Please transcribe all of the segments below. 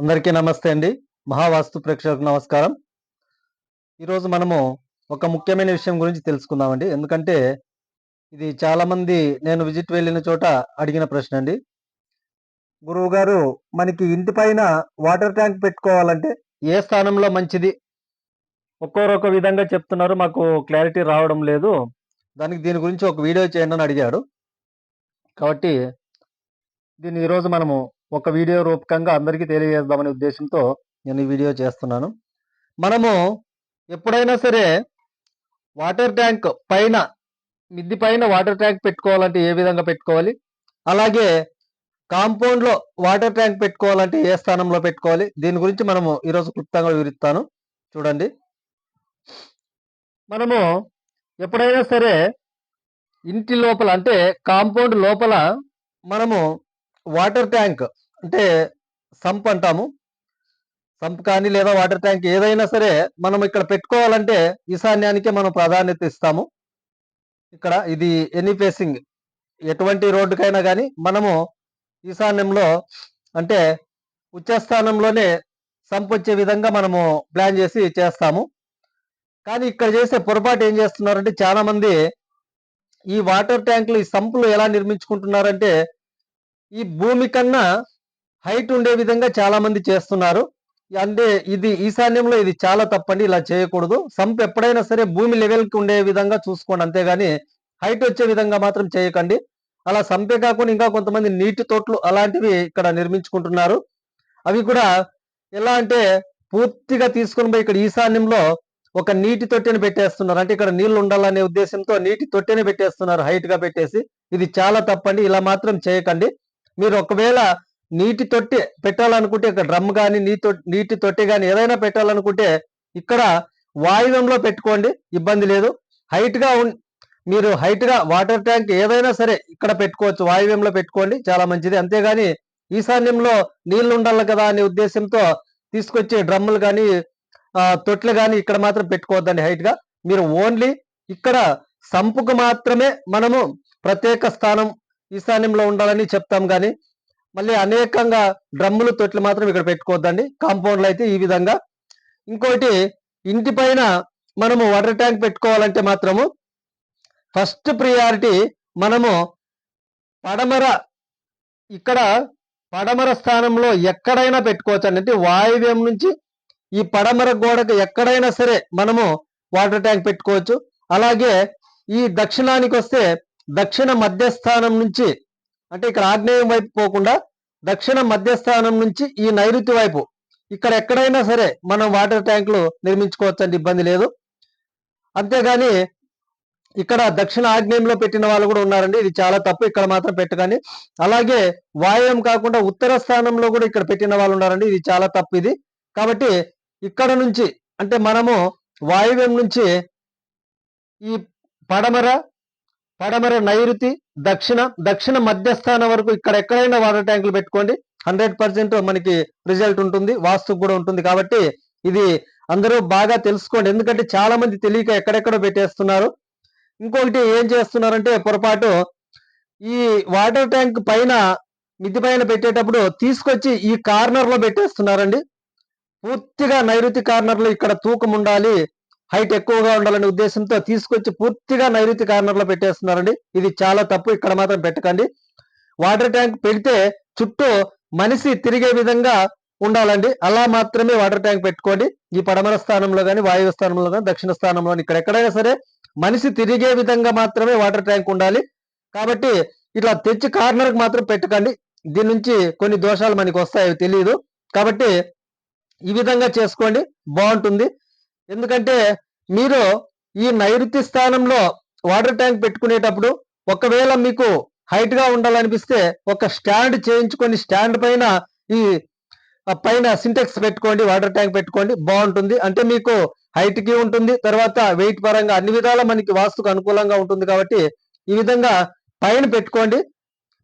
అందరికీ నమస్తే అండి. మహావాస్తు ప్రేక్షకులకు నమస్కారం. ఈరోజు మనము ఒక ముఖ్యమైన విషయం గురించి తెలుసుకుందామండి. ఎందుకంటే ఇది చాలామంది నేను విజిట్ వెళ్ళిన చోట అడిగిన ప్రశ్న అండి. గురువు గారు మనకి ఇంటి పైన వాటర్ ట్యాంక్ పెట్టుకోవాలంటే ఏ స్థానంలో మంచిది? ఒక్కొరొక విధంగా చెప్తున్నారు. మాకు క్లారిటీ రావడం లేదు. దానికి దీని గురించి ఒక వీడియో చేయండి అని అడిగాడు. కాబట్టి దీన్ని ఈరోజు మనము ఒక వీడియో రూపకంగా అందరికీ తెలియజేద్దామనే ఉద్దేశంతో నేను ఈ వీడియో చేస్తున్నాను. మనము ఎప్పుడైనా సరే వాటర్ ట్యాంక్ పైన మిద్ది పైన వాటర్ ట్యాంక్ పెట్టుకోవాలంటే ఏ విధంగా పెట్టుకోవాలి? అలాగే కాంపౌండ్లో వాటర్ ట్యాంక్ పెట్టుకోవాలంటే ఏ స్థానంలో పెట్టుకోవాలి? దీని గురించి మనము ఈరోజు క్లుప్తంగా వివరిస్తాను. చూడండి. మనము ఎప్పుడైనా సరే ఇంటి లోపల అంటే కాంపౌండ్ లోపల మనము వాటర్ ట్యాంక్ అంటే సంప్ అంటాము. సంప్ కానీ లేదా వాటర్ ట్యాంక్ ఏదైనా సరే మనం ఇక్కడ పెట్టుకోవాలంటే ఈశాన్యానికే మనం ప్రాధాన్యత ఇస్తాము. ఇక్కడ ఇది ఎనీ ఫేసింగ్. ఎటువంటి రోడ్డుకైనా కానీ మనము ఈశాన్యంలో అంటే ఉచ్చస్థానంలోనే సంప్ వచ్చే విధంగా మనము ప్లాన్ చేసి చేస్తాము. కానీ ఇక్కడ చేసే పొరపాటు ఏం చేస్తున్నారంటే చాలా మంది ఈ వాటర్ ట్యాంకులు ఈ సంపులు ఎలా నిర్మించుకుంటున్నారంటే ఈ భూమి కన్నా హైట్ ఉండే విధంగా చాలా మంది చేస్తున్నారు. అంటే ఇది ఈశాన్యంలో ఇది చాలా తప్పండి ఇలా చేయకూడదు. సంప్ ఎప్పుడైనా సరే భూమి లెవెల్కి ఉండే విధంగా చూసుకోండి. అంతేగాని హైట్ వచ్చే విధంగా మాత్రం చేయకండి. అలా సంపే కాకుండా ఇంకా కొంతమంది నీటి తోట్లు అలాంటివి ఇక్కడ నిర్మించుకుంటున్నారు. అవి కూడా ఎలా అంటే పూర్తిగా తీసుకుని పోయి ఇక్కడ ఈశాన్యంలో ఒక నీటి తొట్టెని పెట్టేస్తున్నారు. అంటే ఇక్కడ నీళ్ళు ఉండాలనే ఉద్దేశంతో నీటి తొట్టెని పెట్టేస్తున్నారు హైట్గా పెట్టేసి. ఇది చాలా తప్పండి ఇలా మాత్రం చేయకండి. మీరు ఒకవేళ నీటి తొట్టి పెట్టాలనుకుంటే ఇక్కడ డ్రమ్ కానీ నీటి నీటి తొట్టి కానీ ఏదైనా పెట్టాలనుకుంటే ఇక్కడ వాయువ్యంలో పెట్టుకోండి ఇబ్బంది లేదు. హైట్గా మీరు హైట్గా వాటర్ ట్యాంక్ ఏదైనా సరే ఇక్కడ పెట్టుకోవచ్చు వాయువ్యంలో పెట్టుకోండి చాలా మంచిది. అంతేగాని ఈశాన్యంలో నీళ్ళు ఉండాలి కదా అనే ఉద్దేశంతో తీసుకొచ్చే డ్రమ్ములు కానీ తొట్లు కానీ ఇక్కడ మాత్రం పెట్టుకోవద్దండి హైట్గా మీరు ఓన్లీ ఇక్కడ సంపుకు మాత్రమే మనము ప్రత్యేక స్థానం ఈ స్థానంలో ఉండాలని చెప్తాం కానీ మళ్ళీ అనేకంగా డ్రమ్ములు తొట్లు మాత్రం ఇక్కడ పెట్టుకోవద్దండి. కాంపౌండ్లో అయితే ఈ విధంగా. ఇంకోటి ఇంటి పైన మనము వాటర్ ట్యాంక్ పెట్టుకోవాలంటే మాత్రము ఫస్ట్ ప్రియారిటీ మనము పడమర ఇక్కడ పడమర స్థానంలో ఎక్కడైనా పెట్టుకోవచ్చు అంటే వాయువ్యం నుంచి ఈ పడమర గోడకు ఎక్కడైనా సరే మనము వాటర్ ట్యాంక్ పెట్టుకోవచ్చు. అలాగే ఈ దక్షిణానికి వస్తే దక్షిణ మధ్యస్థానం నుంచి అంటే ఇక్కడ ఆగ్నేయం వైపు పోకుండా దక్షిణ మధ్యస్థానం నుంచి ఈ నైరుతి వైపు. ఇక్కడ ఎక్కడైనా సరే మనం వాటర్ ట్యాంకులు నిర్మించుకోవచ్చు ఇబ్బంది లేదు. అంతేగాని ఇక్కడ దక్షిణ ఆగ్నేయంలో పెట్టిన వాళ్ళు కూడా ఉన్నారండి. ఇది చాలా తప్పు. ఇక్కడ మాత్రం పెట్టగాని అలాగే వాయుం కాకుండా ఉత్తర స్థానంలో కూడా ఇక్కడ పెట్టిన వాళ్ళు ఉన్నారండి. ఇది చాలా తప్పు ఇది. కాబట్టి ఇక్కడ నుంచి అంటే మనము వాయువ్యం నుంచి ఈ పడమర పడమర నైరుతి దక్షిణ దక్షిణ మధ్యస్థానం వరకు ఇక్కడ ఎక్కడైనా వాటర్ ట్యాంకులు పెట్టుకోండి. హండ్రెడ్ పర్సెంట్ మనకి రిజల్ట్ ఉంటుంది వాస్తు కూడా ఉంటుంది కాబట్టి ఇది అందరూ బాగా తెలుసుకోండి. ఎందుకంటే చాలా మంది తెలియక ఎక్కడెక్కడో పెట్టేస్తున్నారు. ఇంకొకటి ఏం చేస్తున్నారంటే పొరపాటు ఈ వాటర్ ట్యాంక్ పైన మిద్ది పైన పెట్టేటప్పుడు తీసుకొచ్చి ఈ కార్నర్లో పెట్టేస్తున్నారండి. పూర్తిగా నైరుతి కార్నర్లో ఇక్కడ తూకం ఉండాలి. హైట్ ఎక్కువగా ఉండాలనే ఉద్దేశంతో తీసుకొచ్చి పూర్తిగా నైరుతి కార్నర్లో పెట్టేస్తున్నారండి. ఇది చాలా తప్పు ఇక్కడ మాత్రం పెట్టకండి. వాటర్ ట్యాంక్ పెడితే చుట్టూ మనిషి తిరిగే విధంగా ఉండాలండి. అలా మాత్రమే వాటర్ ట్యాంక్ పెట్టుకోండి. ఈ పడమర స్థానంలో కానీ వాయువు స్థానంలో కానీ దక్షిణ స్థానంలో ఇక్కడ ఎక్కడైనా సరే మనిషి తిరిగే విధంగా మాత్రమే వాటర్ ట్యాంక్ ఉండాలి. కాబట్టి ఇట్లా తెచ్చి కార్నర్కి మాత్రం పెట్టకండి. దీని నుంచి కొన్ని దోషాలు మనకి వస్తాయి తెలియదు కాబట్టి ఈ విధంగా చేసుకోండి. బాగుంటుంది. ఎందుకంటే మీరు ఈ నైరుతి స్థానంలో వాటర్ ట్యాంక్ పెట్టుకునేటప్పుడు ఒకవేళ మీకు హైట్గా ఉండాలనిపిస్తే ఒక స్టాండ్ చేయించుకొని స్టాండ్ పైన ఈ పైన సింటెక్స్ పెట్టుకోండి వాటర్ ట్యాంక్ పెట్టుకోండి బాగుంటుంది. అంటే మీకు హైట్కి ఉంటుంది తర్వాత వెయిట్ పరంగా అన్ని విధాలా మనకి వాస్తుకు అనుకూలంగా ఉంటుంది కాబట్టి ఈ విధంగా పైన పెట్టుకోండి.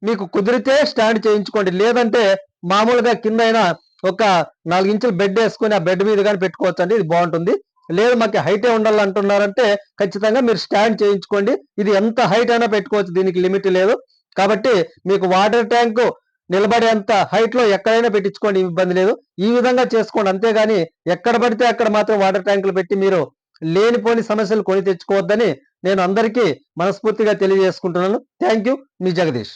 మీకు కుదిరితే స్టాండ్ చేయించుకోండి. లేదంటే మామూలుగా కింద అయినా ఒక నాలుగు ఇంచుల బెడ్ వేసుకొని ఆ బెడ్ మీద కానీ పెట్టుకోవచ్చు అండి ఇది బాగుంటుంది. లేదు మాకు హైటే ఉండాలంటున్నారంటే ఖచ్చితంగా మీరు స్టాండ్ చేయించుకోండి. ఇది ఎంత హైట్ అయినా పెట్టుకోవచ్చు దీనికి లిమిట్ లేదు. కాబట్టి మీకు వాటర్ ట్యాంక్ నిలబడేంత హైట్లో ఎక్కడైనా పెట్టించుకోండి ఇబ్బంది లేదు. ఈ విధంగా చేసుకోండి. అంతేగాని ఎక్కడ పడితే అక్కడ మాత్రం వాటర్ ట్యాంకులు పెట్టి మీరు లేనిపోని సమస్యలు కొని తెచ్చుకోవద్దని నేను అందరికీ మనస్ఫూర్తిగా తెలియజేసుకుంటున్నాను. Thank you. మీ జగదీష్.